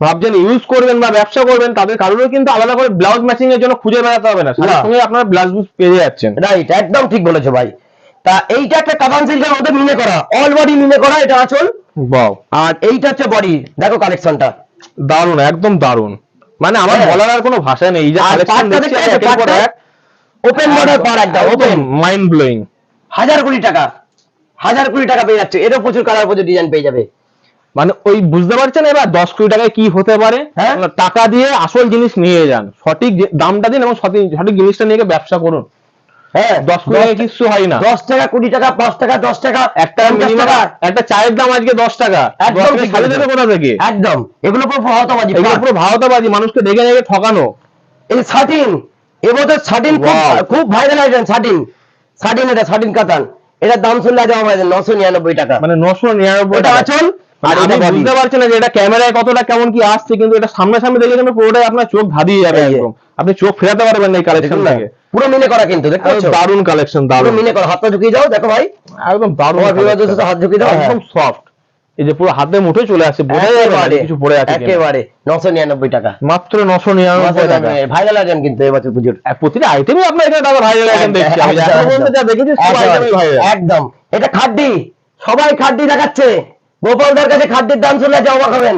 [SPEAKER 1] ভাবছেন ইউজ করবেন বা ব্যবসা করবেন তাদের কারণেও কিন্তু আলাদা করে ব্লাউজ ম্যাচিং এর জন্য খুঁজে বেড়াতে হবে না। সঙ্গে আপনারা ব্লাউজ পেয়ে যাচ্ছেন।
[SPEAKER 2] রাইট একদম ঠিক বলেছ ভাই। তা এইটা একটা কাবান সিল্কের মধ্যে মিনে করা অল বডি মিনে করা এটা আঁচল
[SPEAKER 1] ওয়াও
[SPEAKER 2] আর এইটা হচ্ছে বডি দেখো কালেকশনটা
[SPEAKER 1] দারুণ একদম দারুণ মানে আমার
[SPEAKER 2] হ্যাঁ।
[SPEAKER 1] বলার আর কোনো ভাষা নেই এই যে কালেকশন দেখছি
[SPEAKER 2] দেখতে
[SPEAKER 1] একের পর এক
[SPEAKER 2] ওপেন বর্ডার পার একদম ওপেন
[SPEAKER 1] মাইন্ড ব্লোয়িং
[SPEAKER 2] হাজার কোটি টাকা হাজার কোটি টাকা পেয়ে যাচ্ছে এরও প্রচুর কালার প্রচুর ডিজাইন পেয়ে যাবে।
[SPEAKER 1] মানে ওই বুঝতে পারছেন এবার দশ কোটি টাকায় কি হতে পারে?
[SPEAKER 2] হ্যাঁ।
[SPEAKER 1] টাকা দিয়ে আসল জিনিস নিয়ে যান সঠিক দামটা দিন এবং সঠিক সঠিক জিনিসটা নিয়ে ব্যবসা করুন।
[SPEAKER 2] হ্যাঁ
[SPEAKER 1] দশ কোটি টাকায় হয় না।
[SPEAKER 2] দশ টাকা কুড়ি টাকা পাঁচ টাকা দশ টাকা
[SPEAKER 1] একটা মিনিমাম একটা চায়ের দাম আজকে দশ টাকা।
[SPEAKER 2] একদম।
[SPEAKER 1] দেবে কোথা থেকে?
[SPEAKER 2] এগুলো পুরো হতবাজি
[SPEAKER 1] এগুলো পুরো ভারতবাজি মানুষকে দেখে দেখে ঠকানো।
[SPEAKER 2] এই এবছর খুব ভাইরাল এটা কাতান। এটার দাম শুনলে আজ নশো নিরানব্বই টাকা।
[SPEAKER 1] মানে নশো নিরানব্বই টাকা।
[SPEAKER 2] আঁচল? আর
[SPEAKER 1] আর
[SPEAKER 2] এটা
[SPEAKER 1] বুঝতে পারছি না যে এটা ক্যামেরায় কতটা কেমন কি আসছে কিন্তু এটা সামনাসামনি দেখলে কিন্তু পুরোটাই আপনার চোখ ধাঁধিয়ে যাবে একদম। আপনি চোখ ফেরাতে পারবেন না এই কালেকশন
[SPEAKER 2] দেখুন পুরো মিনে করা কিন্তু দেখতে পাচ্ছ?
[SPEAKER 1] দারুণ কালেকশন
[SPEAKER 2] পুরো
[SPEAKER 1] দারুণ।
[SPEAKER 2] করা হাতটা ঝুঁকিয়ে যাও দেখো ভাই।
[SPEAKER 1] একদম দারুণ
[SPEAKER 2] তোমার viewers দের
[SPEAKER 1] collection।
[SPEAKER 2] সাথে হাত ঝুঁকিয়ে দাও,
[SPEAKER 1] একদম। সফট এই যে পুরো হাতে মুঠে চলে না
[SPEAKER 2] একেবারে
[SPEAKER 1] কিছু পড়ে আছে
[SPEAKER 2] একেবারে নশো নিরানব্বই টাকা।
[SPEAKER 1] মাত্র নশো নিরানব্বই টাকা।
[SPEAKER 2] ভাইরাল আইটেম কিন্তু এবছর পুজোর।
[SPEAKER 1] প্রতিটা আইটেমই আপনার এখানে দাদা ভাইরাল আইটেম দেখছি। আমি
[SPEAKER 2] একদম,
[SPEAKER 1] এখনও পর্যন্ত যা দেখেছি সব আইটেমই ভাইরাল
[SPEAKER 2] একদম। এটা খাদ্যি সবাই খাদ্যি দেখাচ্ছে। গোপালদার কাছে খাদ্যের দাম শুনলে যা অবাক হবেন।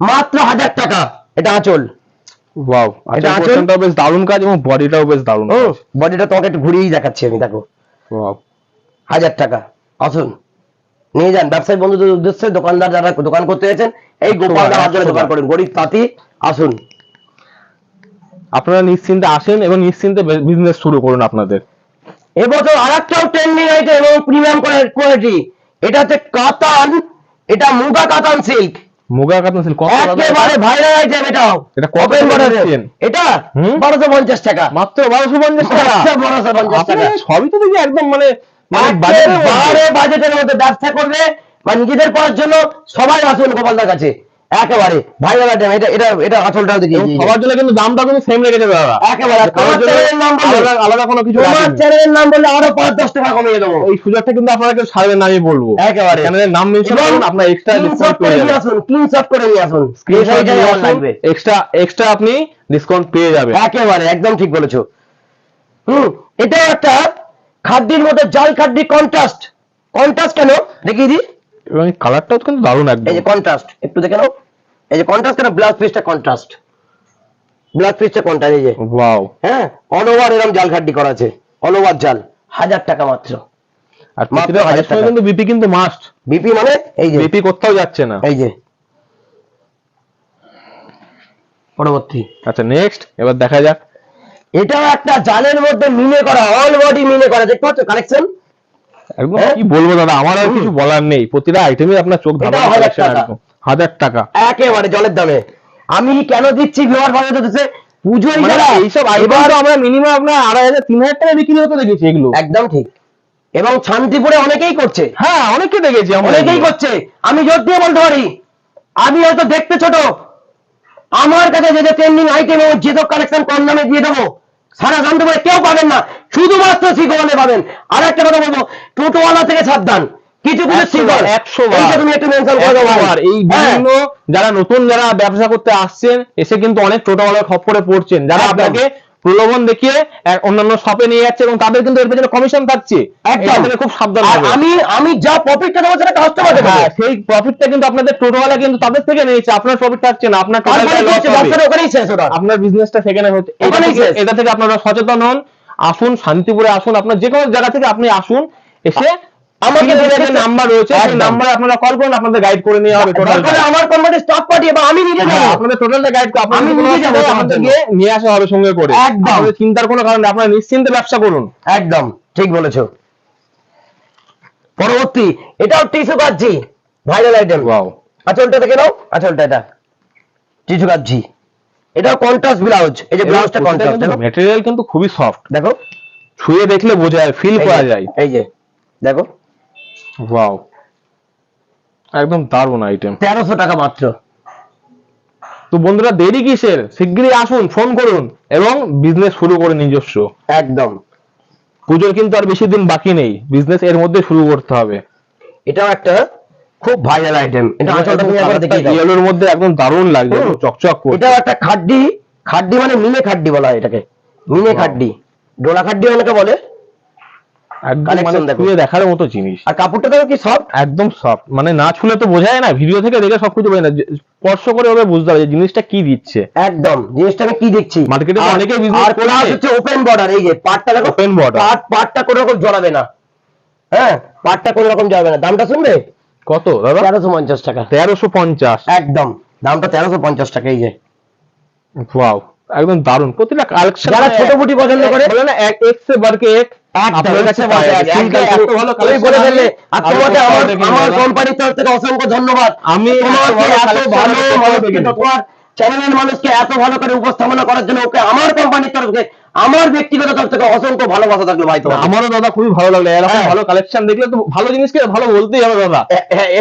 [SPEAKER 2] মাত্র হাজার টাকা। এটা আঁচল।
[SPEAKER 1] ওয়াও
[SPEAKER 2] এটা
[SPEAKER 1] বেশ দারুণ কাজ এবং বডিটাও বেশ দারুণ
[SPEAKER 2] ও বডিটা তোমাকে একটু ঘুরিয়েই দেখাচ্ছি আমি দেখো।
[SPEAKER 1] ওয়াও
[SPEAKER 2] হাজার টাকা। আসুন। নিয়ে যান। ব্যবসায়ী বন্ধুদের উদ্দেশ্যে দোকানদার যারা দোকান করতে গেছেন এই গোপালদার হাত দোকান করেন। গরিব তাঁতি আসুন।
[SPEAKER 1] আপনারা নিশ্চিন্তে আসেন এবং নিশ্চিন্তে বিজনেস শুরু করুন আপনাদের।
[SPEAKER 2] এবছর আর একটাও ট্রেন্ডিং আইটেম এবং প্রিমিয়াম কোয়ালিটি এটা হচ্ছে কাতান এটা মুগা কাতান সিল্ক।
[SPEAKER 1] মুগা কাতান সিল্ক কত
[SPEAKER 2] একেবারে
[SPEAKER 1] এটা?
[SPEAKER 2] ভাইরাল আইটেম এটাও
[SPEAKER 1] এটা কত
[SPEAKER 2] border এটা
[SPEAKER 1] হুম?
[SPEAKER 2] বারোশো পঞ্চাশ টাকা।
[SPEAKER 1] মাত্র বারোশো পঞ্চাশ টাকা?
[SPEAKER 2] বারোশো পঞ্চাশ টাকা।
[SPEAKER 1] সবই তো দেখি একদম মানে মানে। বাজেটের মধ্যে
[SPEAKER 2] ব্যবসা করবে বা নিজেদের করার জন্য সবাই আসুন গোপালদার কাছে। একেবারে ভাইরাল আইটেম এটা এটা এটা আসলটাও দেখি
[SPEAKER 1] এবং সবার জন্য কিন্তু দামটা কিন্তু সেম রেখেছে দাদা।
[SPEAKER 2] একেবারে চ্যানেলের নাম
[SPEAKER 1] আলাদা কোনো কিছু রাখেনি।
[SPEAKER 2] চ্যানেলের নাম আরও পাঁচ দশ টাকা কমিয়ে দেবো।
[SPEAKER 1] এই সুযোগটা কিন্তু আপনারা কেউ ছাড়বেন না আমি বলব।
[SPEAKER 2] একেবারে।
[SPEAKER 1] চ্যানেলের নাম মেনশন করুন আপনার এক্সট্রা ডিসকাউন্ট
[SPEAKER 2] করে
[SPEAKER 1] পেয়ে
[SPEAKER 2] নিয়ে
[SPEAKER 1] যাবেন।
[SPEAKER 2] আসুন স্ক্রিনশট করে নিয়ে আসুন। লাগবে
[SPEAKER 1] এক্সট্রা এক্সট্রা আপনি ডিসকাউন্ট পেয়ে যাবেন।
[SPEAKER 2] একেবারে একদম ঠিক বলেছ। হুম এটা একটা খাদ্যের মধ্যে জাল খাদ্যি কন্ট্রাস্ট কন্ট্রাস্ট কেন? দেখিয়ে দিই।
[SPEAKER 1] এবং কালারটাও কিন্তু দারুণ
[SPEAKER 2] এই যে কন্ট্রাস্ট একটু দেখে নাও। এই যে কন্ট্রাস্ট কেন? ব্লাউজ পিসটা কন্ট্রাস্ট ব্লাড ফিসটা কোনটা এই যে।
[SPEAKER 1] ওয়াও
[SPEAKER 2] হ্যাঁ? অনওভার এরকম জাল খাড্ডি করা আছে। অনওভার জাল। হাজার টাকা মাত্র।
[SPEAKER 1] আর
[SPEAKER 2] মাত্র হাজার টাকা।
[SPEAKER 1] কিন্তু বিপি কিন্তু মাস্ট
[SPEAKER 2] বিপি মানে এই যে।
[SPEAKER 1] বিপি কোথাও যাচ্ছে না।
[SPEAKER 2] এই যে। পরবর্তী।
[SPEAKER 1] আচ্ছা নেক্সট এবার দেখা যাক।
[SPEAKER 2] এটাও একটা জালের মধ্যে মিনে করা অল বডি মিনে করা। দেখতে পাচ্ছ কালেকশন
[SPEAKER 1] একদম? কি বলব দাদা? আমার আর কিছু বলার নেই। প্রতিটা আইটেমে আপনার চোখ
[SPEAKER 2] হাজার টাকা। একেবারে জলের দামে। আমি কেন দিচ্ছি ভিউয়ার পুজোয়
[SPEAKER 1] মানে
[SPEAKER 2] যারা
[SPEAKER 1] এইসব আমরা মিনিমাম আপনার আড়াই হাজার তিন হাজার টাকা বিক্রি হতে দেখেছি এগুলো।
[SPEAKER 2] একদম ঠিক। এবং শান্তিপুরে অনেকেই করছে।
[SPEAKER 1] হ্যাঁ অনেকে দেখেছি
[SPEAKER 2] অনেকেই করছে। আমি জোর দিয়ে বলতে পারি আমি হয়তো দেখতে ছোট। আমার কাছে যে যে ট্রেন্ডিং আইটেম ও যে কালেকশন কম দামে দিয়ে দেবো সারা জানতে পারে কেউ পাবেন না। শুধুমাত্র শিখোয়ালে পাবেন। আর একটা কথা বলব টোটোওয়ালা থেকে সাবধান। কিছু কিছু তুমি একটু মেনশন করে
[SPEAKER 1] এই
[SPEAKER 2] হ্যাঁ,
[SPEAKER 1] বিভিন্ন যারা নতুন যারা ব্যবসা করতে আসছেন এসে কিন্তু অনেক টোটোওয়ালার খপ্পরে পড়ছেন। যারা আপনাকে প্রলোভন দেখিয়ে অন্যান্য শপে নিয়ে যাচ্ছে এবং তাদের কিন্তু এর পেছনে কমিশন থাকছে। খুব সাবধান
[SPEAKER 2] আমি আমি যা প্রফিটটা দেবো সেটা কাস্টমার দেবো।
[SPEAKER 1] হ্যাঁ সেই প্রফিটটা কিন্তু আপনাদের টোটোওয়ালা কিন্তু তাদের থেকে নিয়েছে। আপনার প্রফিট থাকছে না আপনার
[SPEAKER 2] ওখানেই শেষ ওটা।
[SPEAKER 1] আপনার বিজনেসটা সেখানে হচ্ছে। এটা থেকে আপনারা সচেতন হন। আসুন শান্তিপুরে আসুন আপনার যে কোনো জায়গা থেকে আপনি আসুন এসে যে নাম্বার রয়েছে সেই নাম্বারে আপনারা কল করুন আপনাদের গাইড করে নেওয়া হবে টোটাল
[SPEAKER 2] আমার কোম্পানির স্টক পাঠিয়ে বা আমি নিজে
[SPEAKER 1] হ্যাঁ, আপনাদের টোটালটা গাইড
[SPEAKER 2] আমি নিজে যাব
[SPEAKER 1] অসুবিধা নিয়ে আসা হবে সঙ্গে করে।
[SPEAKER 2] একদম।
[SPEAKER 1] আপনাদের চিন্তার কোনো কারণ নেই আপনারা নিশ্চিন্তে ব্যবসা করুন।
[SPEAKER 2] একদম ঠিক বলেছ। পরবর্তী এটাও টিস্যু কাচ্ছি ভাইরাল আইটেম
[SPEAKER 1] ওয়াও
[SPEAKER 2] আঁচলটা দেখে নাও আঁচলটা এটা। টিস্যু কাচ্ছি এটাও কন্ট্রাস্ট ব্লাউজ এই যে ব্লাউজটা কন্ট্রাস্ট দেখো
[SPEAKER 1] ম্যাটেরিয়াল কিন্তু খুবই সফট
[SPEAKER 2] দেখো।
[SPEAKER 1] ছুঁয়ে দেখলে বোঝা যায় ফিল করা যায়।
[SPEAKER 2] এই যে দেখো।
[SPEAKER 1] ওয়াও একদম দারুণ আইটেম
[SPEAKER 2] তেরোশো টাকা মাত্র।
[SPEAKER 1] তো বন্ধুরা দেরি কিসের? শিগগিরই আসুন ফোন করুন এবং বিজনেস শুরু করে নিজস্ব।
[SPEAKER 2] একদম।
[SPEAKER 1] পুজোর কিন্তু আর বেশি দিন বাকি নেই। বিজনেস এর মধ্যে শুরু করতে হবে।
[SPEAKER 2] এটাও একটা খুব ভাইরাল আইটেম এটা আঁচলটা তুমি একবার দেখিয়ে দাও
[SPEAKER 1] ইয়েলোর মধ্যে একদম দারুণ লাগছে চকচক করছে
[SPEAKER 2] এটাও একটা খাড্ডি। খাড্ডি মানে মিনে খাড্ডি বলা হয় এটাকে। মিনে. খাড্ডি। ডোলা খাড্ডি অনেকে বলে।
[SPEAKER 1] একদম মানে
[SPEAKER 2] দেখো।
[SPEAKER 1] দেখার মতো জিনিস।
[SPEAKER 2] আর কাপড়টা দেখো কি সফট
[SPEAKER 1] একদম সফট মানে না ছুলে তো বোঝা যায় না ভিডিও থেকে দেখে সবকিছু বোঝা যায় না স্পর্শ করে ওভাবে বুঝতে হবে যে জিনিসটা কি দিচ্ছে।
[SPEAKER 2] একদম। জিনিসটা আমি কি দেখছি?
[SPEAKER 1] Business
[SPEAKER 2] আর plus
[SPEAKER 1] করছে।
[SPEAKER 2] হচ্ছে ওপেন বর্ডার এই যে পাটটা দেখো।
[SPEAKER 1] Open border।
[SPEAKER 2] পাট পাটটা কোনো রকম জড়াবে না। হ্যাঁ? পাটটা কোনো রকম জড়াবে না। দামটা শুনবে?
[SPEAKER 1] কত দাদা?
[SPEAKER 2] তেরোশো পঞ্চাশ টাকা।
[SPEAKER 1] তেরোশো পঞ্চাশ।
[SPEAKER 2] একদম। দামটা তেরোশো পঞ্চাশ টাকা এই যে।
[SPEAKER 1] ওয়াও একদম দারুণ। প্রতিটা কালেকশন
[SPEAKER 2] যারা ছোট বুটি পছন্দ করে
[SPEAKER 1] বলে না এক এক। সে বারকে এক। আমি-
[SPEAKER 2] চ্যানেলের মানুষকে এত ভালো করে উপস্থাপনা করার জন্য ওকে আমার কোম্পানির তরফ থেকে আমার ব্যক্তিগত তরফ থেকে অসংখ্য ভালোবাসা থাকল ভাই তোমার।
[SPEAKER 1] আমারও দাদা খুবই ভালো লাগল। এরকম
[SPEAKER 2] হ্যাঁ।
[SPEAKER 1] ভালো কালেকশন দেখলে তো ভালো জিনিসকে ভালো বলতেই হবে দাদা।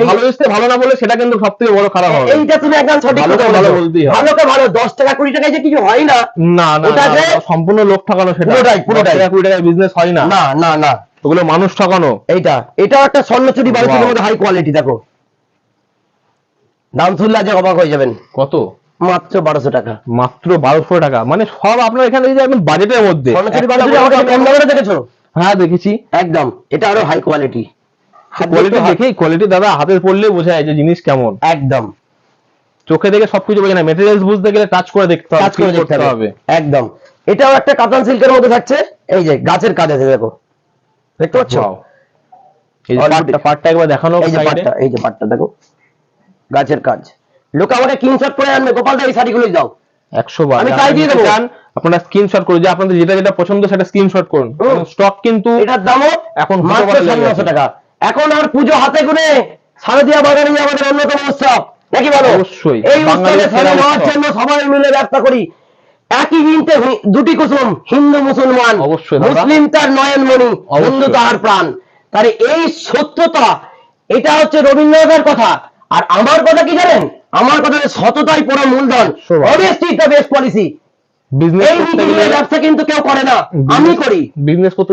[SPEAKER 1] ভালো জিনিসকে ভালো না বলে সেটা কিন্তু সব থেকে বড় খারাপ হবে।
[SPEAKER 2] এইটা তুমি একদম সঠিক কথা
[SPEAKER 1] ভালো বলতেই হবে।
[SPEAKER 2] ভালোকে ভালো দশ টাকা কুড়ি টাকায় যে কিছু হয় না
[SPEAKER 1] না না সম্পূর্ণ লোক ঠকানো সেটা।
[SPEAKER 2] পুরোটাই, পুরোটাই।
[SPEAKER 1] দশ টাকা, কুড়ি টাকায় বিজনেস হয় না।
[SPEAKER 2] না না না।
[SPEAKER 1] ওগুলো মানুষ ঠকানো।
[SPEAKER 2] এইটা এটাও একটা স্বর্ণচুরি বাড়ির
[SPEAKER 1] Wow.
[SPEAKER 2] মধ্যে হাই কোয়ালিটি দেখো। দাম শুনলে আজ অবাক হয়ে যাবেন।
[SPEAKER 1] কত?
[SPEAKER 2] মাত্র বারোশো টাকা।
[SPEAKER 1] মাত্র বারোশো টাকা। মানে সব আপনার এখানে বাজেটের মধ্যে।
[SPEAKER 2] দেখেছ?
[SPEAKER 1] হ্যাঁ দেখেছি।
[SPEAKER 2] একদম। এটা আরও হাই কোয়ালিটি
[SPEAKER 1] কোয়ালিটি দেখেই কোয়ালিটি দাদা হাতে পড়লে বোঝা যায় যে জিনিস কেমন।
[SPEAKER 2] একদম।
[SPEAKER 1] চোখে দেখে সবকিছু বোঝে না। মেটেরিয়ালস বুঝতে গেলে টাচ করে দেখতে হবে
[SPEAKER 2] কাজ করে দেখতে হবে। একদম। এটাও একটা কাতান সিল্কের মধ্যে থাকছে। এই যে গাছের কাজ আছে দেখো। দেখতে পাচ্ছ.
[SPEAKER 1] এই যে পাটটা একবার দেখানো
[SPEAKER 2] এই যে পাটটা এই যে পাটটা দেখো। গাছের কাজ। লোক আমাকে কিনশট করে আনবে গোপালদা এই শাড়িগুলো দাও।
[SPEAKER 1] একশো বার।
[SPEAKER 2] আমি তাই দিয়ে দেবো।
[SPEAKER 1] আপনারা স্ক্রিনশট করুন যে আপনাদের যেটা যেটা পছন্দ সেটা স্ক্রিনশট করুন। স্টক কিন্তু
[SPEAKER 2] এটার দামও
[SPEAKER 1] এখন
[SPEAKER 2] মাত্র
[SPEAKER 1] হুটোপাটা লেগে
[SPEAKER 2] সাড়ে নশো
[SPEAKER 1] গেছে।
[SPEAKER 2] টাকা। এখন আর পুজো হাতে গুনে শারদীয়া বাগানে আমাদের অন্যতম উৎসব। নাকি বলো?
[SPEAKER 1] অবশ্যই।
[SPEAKER 2] এই উৎসবে
[SPEAKER 1] সেরা
[SPEAKER 2] নেওয়ার জন্য সবাই মিলে ব্যবসা করি। একই গিনতে হি- দুটি কুসুম হিন্দু মুসলমান।
[SPEAKER 1] অবশ্যই
[SPEAKER 2] মুসলিম তার নয়নমণি। হিন্দু তাহার প্রাণ। তাহলে এই সত্যতা এটা হচ্ছে রবীন্দ্রনাথের কথা। আর আমার কথা কি জানেন? আমার কথা সততাই পুরো মূলধন।
[SPEAKER 1] Sure.
[SPEAKER 2] Honesty is the best policy ব্যবসা কিন্তু কেউ করে না। আমি করি।
[SPEAKER 1] বিজনেস করতে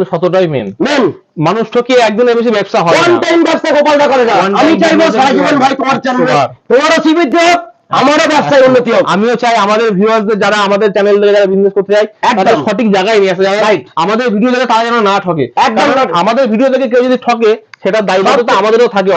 [SPEAKER 1] মেন
[SPEAKER 2] মেন
[SPEAKER 1] মানুষ ঠকিয়ে একদিনের বেশি ব্যবসা হয় না?
[SPEAKER 2] টাইম ব্যবসা গোপালদা করে না। আমি চাইব সারা জীবন ভাই তোমার চ্যানেলে তোমারও শ্রীবৃদ্ধি হোক আমারও ব্যবসায় উন্নতি হোক।
[SPEAKER 1] আমিও চাই আমাদের ভিউয়ার্সদের যারা আমাদের চ্যানেল থেকে যারা বিজনেস করতে চায়। তাদের সঠিক জায়গায় নিয়ে আসে যারা আমাদের ভিডিও দেখে তারা যেন না ঠকে।
[SPEAKER 2] একদম।
[SPEAKER 1] আমাদের ভিডিও দেখে কেউ যদি ঠকে সেটা দায়িত্ব আমাদেরও থাকে।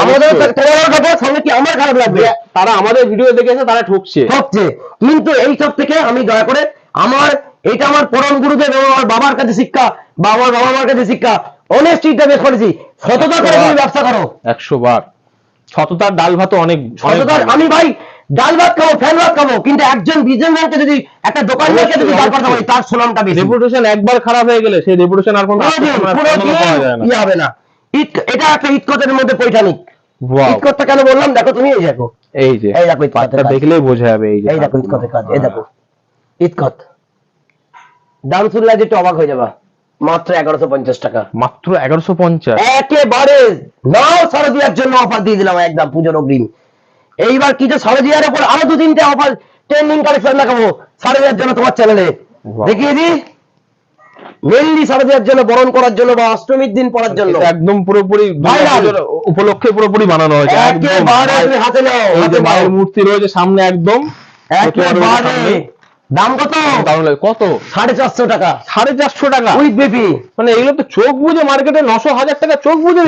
[SPEAKER 2] সঙ্গে কি আমার খারাপ লাগবে?
[SPEAKER 1] তারা আমাদের ভিডিও দেখে এসে তারা ঠকছে।
[SPEAKER 2] হচ্ছে কিন্তু এই সব থেকে আমি দয়া করে আমার এটা আমার পরম গুরুদেব এবং আমার বাবার কাছে শিক্ষা বা আমার বাবা মার কাছে শিক্ষা অনেস্টিটা বের করেছি। সততা করে তুমি ব্যবসা করো।
[SPEAKER 1] একশো বার। সততার ডাল ভাত অনেক
[SPEAKER 2] সততার আমি ভাই ডাল ভাত খাব ফ্যান ভাত খাব কিন্তু একজন বিজনেসম্যানকে যদি একটা দোকান দোকানদারকে যদি ডাল ভাত খাব তার সুনামটা বেশি।
[SPEAKER 1] রেপুটেশন একবার খারাপ হয়ে গেলে সেই রেপুটেশন আর কোনো
[SPEAKER 2] ইয়ে হবে না। ইট- এটা একটা ইটকতের মধ্যে পৈঠানিক ইটকতটা কেন বললাম? দেখো তুমি এই দেখো।
[SPEAKER 1] এই যে
[SPEAKER 2] এই দেখো কাজ।
[SPEAKER 1] দেখলেই বোঝা যাবে এই যে।
[SPEAKER 2] এই দেখো ইটকতের কাজ এই দেখো। ইটকত দাম শুনলে একটু অবাক হয়ে যাবা। মাত্র এগারোশো পঞ্চাশ টাকা।
[SPEAKER 1] মাত্র এগারোশো পঞ্চাশ।
[SPEAKER 2] একেবারে। নাও সারা শারদিয়ার জন্য অফার দিয়ে দিলাম একদম পুজোর অগ্রিম। এইবার কিছু শারদিয়ার উপর আরও দু তিনটে অফার ট্রেন্ডিং কালেকশন দেখাবো শারদিয়ার জন্য তোমার চ্যানেলে দেখিয়ে দি মেনলি শারদিয়ার জন্য বরণ করার জন্য বা অষ্টমীর দিন পড়ার জন্য।
[SPEAKER 1] একদম পুরোপুরি উপলক্ষে পুরোপুরি বানানো হয়েছে একদম
[SPEAKER 2] হাতে নাও হাতে
[SPEAKER 1] মূর্তি রয়েছে সামনে একদম।
[SPEAKER 2] একেবারে। দাম কত?
[SPEAKER 1] কত?
[SPEAKER 2] সাড়ে চারশো টাকা।
[SPEAKER 1] সাড়ে চারশো টাকা?
[SPEAKER 2] With BP.
[SPEAKER 1] মানে এগুলো তো চোখ বুঝে মার্কেটে নশো হাজার টাকা চোখ বুঝে।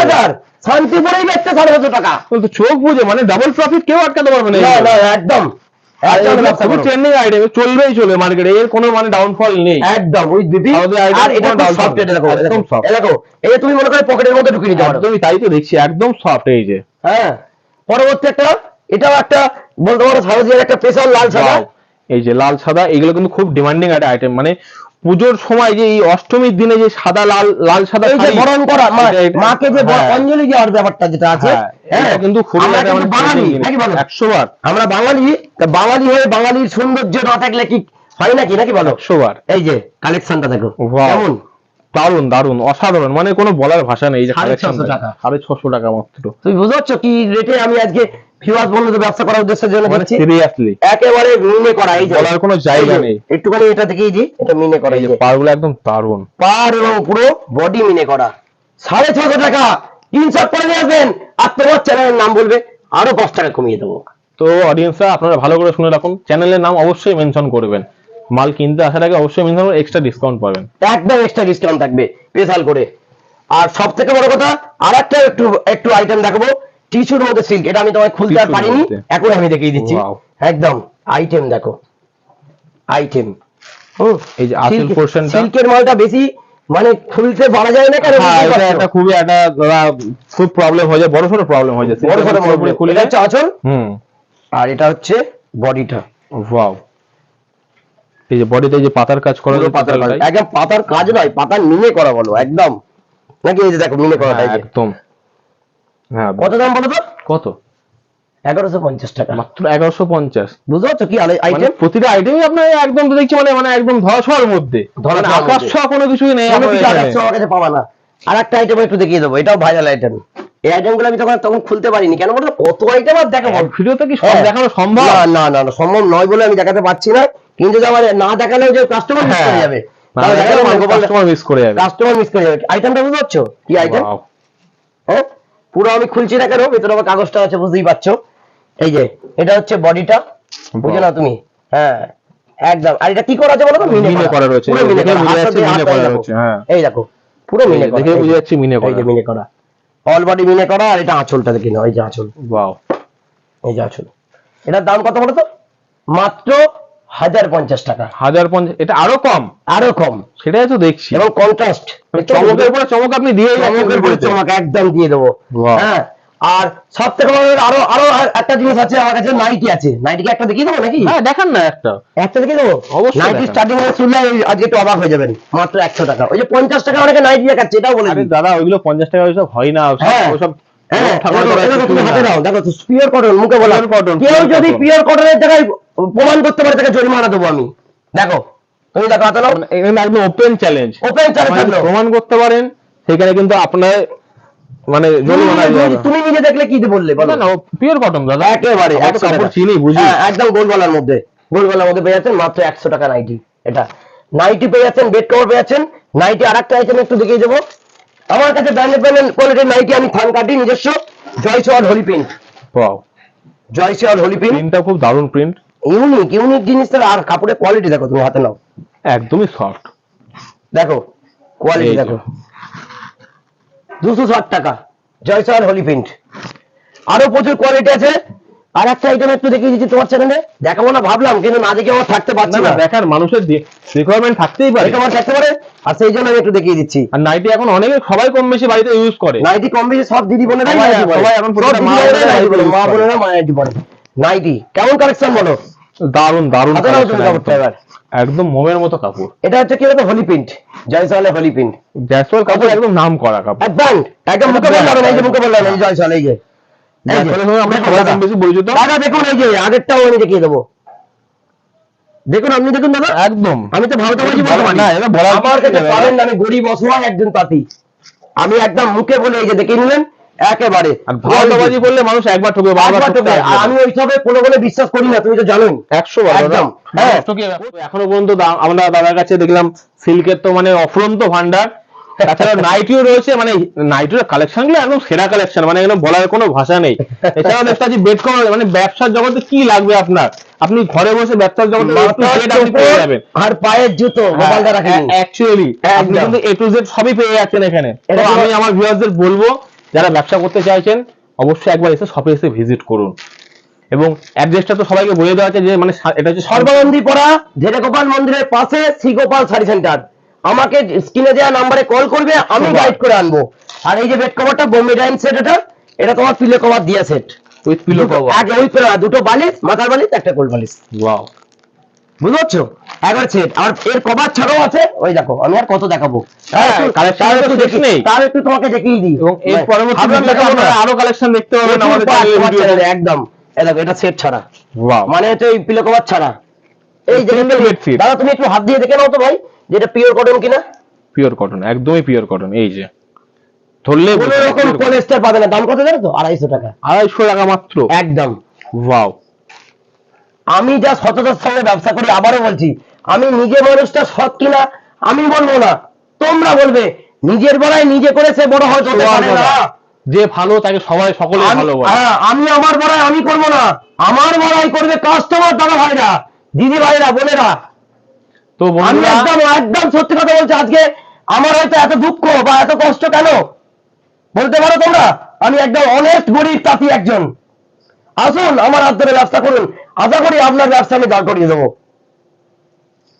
[SPEAKER 2] হাজার? শান্তিপুরেই বেচছে সাড়ে ছশো টাকা।
[SPEAKER 1] কিন্তু চোখ বুঝে মানে ডাবল প্রফিট কেউ আটকাতে পারবে না
[SPEAKER 2] একদম।
[SPEAKER 1] ট্রেন্ডিং আইটেম চলবেই চলে মার্কেটে এর কোনো মানে ডাউনফল নেই।
[SPEAKER 2] একদম বিপি। আর এটা সফট। এটা দেখো
[SPEAKER 1] একদম
[SPEAKER 2] তুমি মনে করে পকেটের মধ্যে ঢুকিয়ে নিতে পারো।
[SPEAKER 1] একদমই তাই তো দেখছি একদম সফট এই যে।
[SPEAKER 2] হ্যাঁ পরবর্তী একটা এটাও একটা বলতে পারো সারজিয়ার একটা স্পেশাল লাল সাদা.
[SPEAKER 1] এই যে লাল সাদা এগুলো কিন্তু খুব ডিমান্ডিং একটা আইটেম মানে পুজোর সময় যে এই অষ্টমীর দিনে যে সাদা লাল লাল সাদা
[SPEAKER 2] বরণ করা মা-
[SPEAKER 1] এটা- এটা-
[SPEAKER 2] মাকে যে
[SPEAKER 1] হ্যাঁ,
[SPEAKER 2] অঞ্জলি দেওয়ার ব্যাপারটা যেটা আছে
[SPEAKER 1] হ্যাঁ,
[SPEAKER 2] হ্যাঁ
[SPEAKER 1] কিন্তু মানে
[SPEAKER 2] বাঙালি
[SPEAKER 1] একশো বার।
[SPEAKER 2] আমরা বাঙালি তা বাঙালি হয়ে বাঙালির সৌন্দর্য না থাকলে কি হয় নাকি নাকি বলো?
[SPEAKER 1] একশো বার।
[SPEAKER 2] এই যে কালেকশনটা দেখো কেমন?
[SPEAKER 1] দারুণ দারুণ অসাধারণ মানে কোনো বলার ভাষা নেই যে
[SPEAKER 2] সাড়ে ছশো টাকা।
[SPEAKER 1] মাত্র।
[SPEAKER 2] তুমি বুঝতে পারছ কি রেটে আমি আজকে ব্যবসা করার উদ্দেশ্যের জন্য
[SPEAKER 1] মানে সিরিয়াসলি
[SPEAKER 2] একেবারে মিনে করা এই
[SPEAKER 1] বলার কোনো জায়গা নেই।
[SPEAKER 2] একটুখানি এটা দেখেই দি এটা মিনে করা
[SPEAKER 1] এই যে
[SPEAKER 2] যে।
[SPEAKER 1] পারগুলো একদম দারুণ
[SPEAKER 2] পার এবং পুরো বডি মিনে করা। সাড়ে ছশো টাকা। শট পরে নিয়ে আসবেন। আর তোমার চ্যানেলের নাম বলবে আরও পাঁচ টাকা কমিয়ে দেবো।
[SPEAKER 1] তো অডিয়েন্সরা আপনারা ভালো করে শুনে রাখুন। চ্যানেলের নাম অবশ্যই মেনশন করবেন। মাল কিনতে আসার আগে অবশ্যই করে এক্সট্রা ডিসকাউন্ট পাবেন।
[SPEAKER 2] একদম এক্সট্রা ডিসকাউন্ট থাকবে স্পেশাল করে। আর সব থেকে বড় কথা আর একটা একটু একটু আইটেম দেখাবো টিস্যুর মধ্যে সিল্ক এটা আমি তোমায় খুলতে আর পারিনি এখন আমি দেখিয়ে দিচ্ছি. একদম আইটেম দেখো আইটেম
[SPEAKER 1] এই যে আসল portionটা-
[SPEAKER 2] সিল্কের মালটা বেশি মানে খুলতে পারা যায় না কেন
[SPEAKER 1] হ্যাঁ এটা একটা খুবই একটা খুব প্রবলেম হয়ে যায় বড় সড়ো প্রবলেম হয়ে যায়।
[SPEAKER 2] বড় সড়ো
[SPEAKER 1] খুলে
[SPEAKER 2] হচ্ছে আঁচল
[SPEAKER 1] হুম।
[SPEAKER 2] আর এটা হচ্ছে বডিটা
[SPEAKER 1] ওয়াও এই যে বডিতে যে পাতার কাজ করা
[SPEAKER 2] পাতার কাজ। একদম পাতার কাজ নয় পাতার মিনে করা বলো একদম। নাকি এই যে দেখো মিনে করাটা
[SPEAKER 1] হ্যাঁ, একদম। হ্যাঁ
[SPEAKER 2] কত দাম বলো তো?
[SPEAKER 1] কত?
[SPEAKER 2] এগারোশো পঞ্চাশ টাকা।
[SPEAKER 1] মাত্র এগারোশো পঞ্চাশ।
[SPEAKER 2] বুঝতে পারছ? কি
[SPEAKER 1] মানে
[SPEAKER 2] আইটেম
[SPEAKER 1] প্রতিটা আইটেমই আপনার একদম তো দেখছি মানে মানে একদম মধ্যে।
[SPEAKER 2] ধরা
[SPEAKER 1] মানে আকাশ। ছোঁয়া কোনো কিছুই নেই
[SPEAKER 2] আকাশ ছোঁয়া কাছে পাবা না। আর একটা আইটেম একটু দেখিয়ে দেবো এটাও ভাইরাল আইটেম এই আইটেমগুলো আমি তখন তখন খুলতে পারিনি। কেন বলতো কত আইটেম আর দেখাবো?
[SPEAKER 1] ভিডিওতে কি সব
[SPEAKER 2] হ্যাঁ।
[SPEAKER 1] দেখানো সম্ভব?
[SPEAKER 2] না না না না, সম্ভব নয় বলে আমি দেখাতে পারছি না। কিন্তু আমার না দেখালেও যে কাস্টমার মিস করে যাবে।
[SPEAKER 1] কাস্টমার মিস করে যাবে।
[SPEAKER 2] কাস্টমার মিস করে যাবে। আইটেমটা বুঝতে পারছ? কি আইটেম. হ্যাঁ? পুরো আমি খুলছি না কেন? ভেতরে আমার কাগজটা আছে বুঝতেই পারছ? এই যে এটা হচ্ছে বডিটা বুঝে না তুমি? হ্যাঁ একদম। আর এটা কি করা আছে বলো তো?
[SPEAKER 1] মিনে করা। রয়েছে।
[SPEAKER 2] পুরো মিনে করা। দিয়ে
[SPEAKER 1] মিনে করা। রয়েছে, হ্যাঁ।
[SPEAKER 2] এই দেখো পুরো মিনে করা।
[SPEAKER 1] দেখে বুঝে যাচ্ছে মিনে করা
[SPEAKER 2] এই যে মিনে করা। অল বডি মিনে করা আর এটা আঁচলটা দেখে নাও এই যে আঁচল।
[SPEAKER 1] ওয়াও
[SPEAKER 2] এই যে আঁচল। এটার দাম কত বলো তো? মাত্র হাজার পঞ্চাশ টাকা।
[SPEAKER 1] হাজার পঞ্চাশ এটা আরও কম?
[SPEAKER 2] আরও কম।
[SPEAKER 1] সেটাই তো দেখছি।
[SPEAKER 2] এবং কন্ট্রাস্ট
[SPEAKER 1] চমকের উপরে চমক আপনি দিয়ে
[SPEAKER 2] চমকের উপরে চমক একদম দিয়ে দেবো। হ্যাঁ। আর সব থেকে বড় আরও আরও একটা জিনিস আছে আমার কাছে নাইটি আছে। নাইটি একটা দেখিয়ে দেবো নাকি?
[SPEAKER 1] হ্যাঁ দেখান না একটা।
[SPEAKER 2] একটা দেখিয়ে দেবো?
[SPEAKER 1] অবশ্যই
[SPEAKER 2] নাইটি স্টার্টিং এ শুনলে আজকে একটু অবাক হয়ে যাবেন। মাত্র একশো টাকা। ওই যে পঞ্চাশ টাকা অনেকে নাইটি দেখাচ্ছে এটাও বলে
[SPEAKER 1] দাদা ওইগুলো পঞ্চাশ টাকা ওইসব হয় না। ওসব-
[SPEAKER 2] হ্যাঁ। প্রমাণ করতে পারে তাকে জরিমানা দেবো আমি। দেখো তুমি দেখো
[SPEAKER 1] একদম ওপেন চ্যালেঞ্জ
[SPEAKER 2] ওপেন চ্যালেঞ্জ
[SPEAKER 1] প্রমাণ করতে পারেন সেখানে কিন্তু আপনার মানে
[SPEAKER 2] তুমি নিজে- দেখলে কি বললে বলো।
[SPEAKER 1] না পিওর কটন দাদা।
[SPEAKER 2] একেবারে একশো
[SPEAKER 1] কাপড়
[SPEAKER 2] টাকা।
[SPEAKER 1] চিনি বুঝি
[SPEAKER 2] হ্যাঁ, একদম মধ্যে। মধ্যে পেয়ে যাচ্ছেন মাত্র একশো টাকা নাইটি এটা। নাইটি পেয়ে যাচ্ছেন বেড কভার পেয়ে যাচ্ছেন। নাইটি আর একটা আইটেম একটু দেখিয়ে দেবো। আমার কাছে ব্র্যান্ডেড কোয়ালিটির নাইটি আমি থান কাটি নিজস্ব। জয় সোয়াল হোলি প্রিন্ট
[SPEAKER 1] ওয়াও
[SPEAKER 2] জয় সোয়াল হোলি প্রিন্ট
[SPEAKER 1] প্রিন্টটা খুব দারুণ প্রিন্ট
[SPEAKER 2] ইউনিক ইউনিক জিনিসটা আর কাপড়ের কোয়ালিটি দেখো তুমি হাতে নাও।
[SPEAKER 1] একদমই সফট
[SPEAKER 2] দেখো কোয়ালিটি দেখো। দুশো ষাট টাকা। জয় সোয়াল হোলি প্রিন্ট আরও প্রচুর কোয়ালিটি আছে। আর একটা আইটেম একটু দেখিয়ে দিচ্ছি তোমার চ্যানেলে দেখাবো না ভাবলাম কিন্তু না দেখে আমার থাকতে পারছি
[SPEAKER 1] না দেখার মানুষের রিকোয়ারমেন্ট থাকতেই পারে।
[SPEAKER 2] আমার থাকতে পারে। আর সেই জন্য আমি একটু দেখিয়ে দিচ্ছি।
[SPEAKER 1] আর নাইটি এখন অনেকে সবাই কম বেশি বাড়িতে ইউজ করে।
[SPEAKER 2] নাইটি কম বেশি সব দিদি
[SPEAKER 1] সবাই- এখন মা বোনেরা
[SPEAKER 2] মা নাইটি পরে। নাইটি কেমন কালেকশন বলো?
[SPEAKER 1] দারুণ
[SPEAKER 2] দারুণ কাপড়টা
[SPEAKER 1] একদম। মোমের মতো কাপড়।
[SPEAKER 2] এটা হচ্ছে কি বলতো হোলি প্রিন্ট জয়সওয়ালের হোলি প্রিন্ট
[SPEAKER 1] জ্যাসওয়াল কাপড় একদম নাম করা কাপড়।
[SPEAKER 2] একদম একদম মুখে বললাম এই যে। মুখে বললাম এই জয়সওয়াল এই যে। দাদা।
[SPEAKER 1] কম বেশি পরিচিত
[SPEAKER 2] দাদা দেখুন এই যে আগেরটাও আমি দেখিয়ে দেবো। দেখুন আপনি দেখুন দাদা।
[SPEAKER 1] একদম।
[SPEAKER 2] আমি তো ভাবতে পারছি
[SPEAKER 1] বলা-
[SPEAKER 2] বলতে
[SPEAKER 1] না, এটা বলার
[SPEAKER 2] আমার
[SPEAKER 1] কাছে
[SPEAKER 2] পাবেন আমি গরিব অসহায় একজন তাঁতি আমি একদম মুখে বলে এই যে দেখে নিলেন একেবারে।
[SPEAKER 1] আর ভাওতাবাজি করলে মানুষ একবার ঠকবে বারবার।
[SPEAKER 2] আমি ওইসবে কোনো কোনো বিশ্বাস করি না তুমি তো জানোই।
[SPEAKER 1] একশো বার
[SPEAKER 2] একদম,
[SPEAKER 1] হ্যাঁ।
[SPEAKER 2] হ্যাঁ।
[SPEAKER 1] এখনও পর্যন্ত আমরা দাদার কাছে দেখলাম সিল্কের তো মানে অফুরন্ত ভান্ডার তাছাড়া নাইটিও রয়েছে মানে নাইটির কালেকশনগুলো একদম সেরা কালেকশন মানে একদম বলার কোনো ভাষা নেই। এছাড়াও দেখতে পাচ্ছি বেড কভার মানে ব্যবসার জগতে কি লাগবে আপনার? আপনি ঘরে বসে ব্যবসার জগতে পেয়ে যাবেন।
[SPEAKER 2] আর পায়ের জুতো
[SPEAKER 1] অ্যাকচুয়ালি আপনি কিন্তু এ টু জেড সবই পেয়ে যাচ্ছেন এখানে। তো আমি আমার ভিউয়ারদের বলব যারা ব্যবসা করতে চাইছেন অবশ্যই একবার এসে শপে এসে ভিজিট করুন। এবং অ্যাড্রেসটা তো সবাইকে বলে দেওয়া আছে যে মানে এটা হচ্ছে সর্ব
[SPEAKER 2] সর্বনন্দী পড়া জেঠে গোপাল মন্দিরের পাশে শ্রী গোপাল শাড়ি সেন্টার আমাকে স্ক্রিনে দেওয়া নাম্বারে কল করবে আমি গাইড করে আনব। আর এই যে বেড কভারটা বোম্বে ডাইন সেট এটা এটা তোমার পিলো কভার দিয়া সেট
[SPEAKER 1] উইথ পিলো কভার
[SPEAKER 2] আগে ওই pillow, দুটো বালিশ মাথার বালিশ একটা কোল বালিশ।
[SPEAKER 1] ওয়াও
[SPEAKER 2] বুঝতে পারছ? একবার সেট আর এর কভার ছাড়াও আছে ওই দেখো আমি আর কত দেখাবো।
[SPEAKER 1] হ্যাঁ,
[SPEAKER 2] একটু-
[SPEAKER 1] collection
[SPEAKER 2] তার একটু দেখি। তার একটু তোমাকে দেখিয়ে দিই।
[SPEAKER 1] এবং এর
[SPEAKER 2] ভাই,
[SPEAKER 1] পরবর্তী। আরও কালেকশন দেখতে পাবেন আমাদের
[SPEAKER 2] একদম। এই দেখো এটা সেট ছাড়া।
[SPEAKER 1] ওয়াও
[SPEAKER 2] মানে হচ্ছে ওই পিলো কভার ছাড়া। এই যে দাদা তুমি একটু হাত দিয়ে দেখে নাও তো ভাই। যেটা পিওর কটন কিনা?
[SPEAKER 1] পিওর কটন একদমই পিওর কটন এই যে। ধরলে
[SPEAKER 2] কোনো রকম পলিস্টার পাবে না। দাম কত জানো তো? আড়াইশো টাকা।
[SPEAKER 1] আড়াইশো টাকা মাত্র?
[SPEAKER 2] একদম।
[SPEAKER 1] ওয়াও
[SPEAKER 2] আমি যা সততার সঙ্গে ব্যবসা করি আবারও বলছি আমি নিজে মানুষটা সৎ কিনা আমি বলব না। তোমরা বলবে নিজের বড়াই নিজে করে সে বড় হয়তো না।
[SPEAKER 1] যে ভালো তাকে সবাই সকলে ভালো বলে
[SPEAKER 2] হ্যাঁ, আমি আমার বড়াই আমি করব না। আমার বড়াই করবে কাস্টমার দাদা ভাইরা দিদি ভাইরা বোনেরা।
[SPEAKER 1] তো
[SPEAKER 2] আমি একদম একদম সত্যি কথা বলছি আজকে আমার হয়তো এত দুঃখ বা এত কষ্ট কেন? বলতে পারো তোমরা আমি একদম অনেস্ট গরিব তাঁতি একজন। আসুন আমার হাত ধরে ব্যবসা করুন। আশা করি আপনার ব্যবসা আমি দাঁড় করিয়ে দেবো।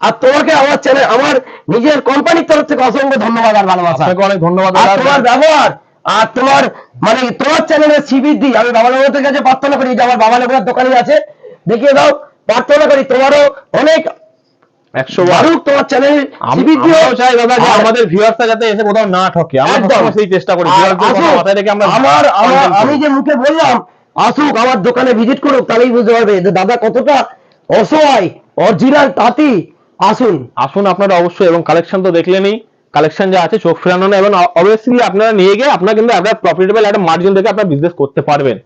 [SPEAKER 2] আর তোমাকে আমার চ্যানেল আমার নিজের কোম্পানির তরফ থেকে অসংখ্য ধন্যবাদ আর ভালোবাসা।
[SPEAKER 1] অনেক ধন্যবাদ
[SPEAKER 2] আর তোমার ব্যবহার আর তোমার মানে তোমার চ্যানেলের সিবিডি আমি বাবা লেবুর কাছে প্রার্থনা করি যে আমার বাবা লেবুর দোকানে আছে। দেখিয়ে দাও প্রার্থনা করি তোমারও অনেক
[SPEAKER 1] আম- যে রেখে
[SPEAKER 2] মুখে বললাম আসুক আমার দোকানে ভিজিট করুক তাহলেই বুঝতে পারবে যে দাদা কতটা অসহায় অরিজিনাল তাঁতি। আসুন।
[SPEAKER 1] আসুন আপনারা অবশ্যই এবং কালেকশন তো দেখলেনই। কালেকশন যা আছে চোখ ফেরানো না এবং অবভিয়াসলি আপনারা নিয়ে গিয়ে আপনারা কিন্তু একটা প্রফিটেবল একটা মার্জিন থেকে আপনার বিজনেস করতে পারবেন।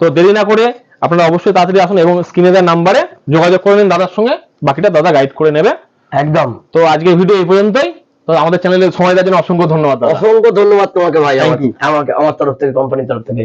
[SPEAKER 1] তো দেরি না করে আপনারা অবশ্যই তাড়াতাড়ি আসুন এবং স্ক্রিনে দেওয়ার নাম্বারে যোগাযোগ করে নিন দাদার সঙ্গে। বাকিটা দাদা গাইড করে নেবে।
[SPEAKER 2] একদম।
[SPEAKER 1] তো আজকে ভিডিও এই পর্যন্তই। তো আমাদের চ্যানেলে সময় দেওয়ার জন্য অসংখ্য ধন্যবাদ
[SPEAKER 2] অসংখ্য ধন্যবাদ তোমাকে ভাই আমাকে আমাকে আমার তরফ থেকে কোম্পানির তরফ থেকে।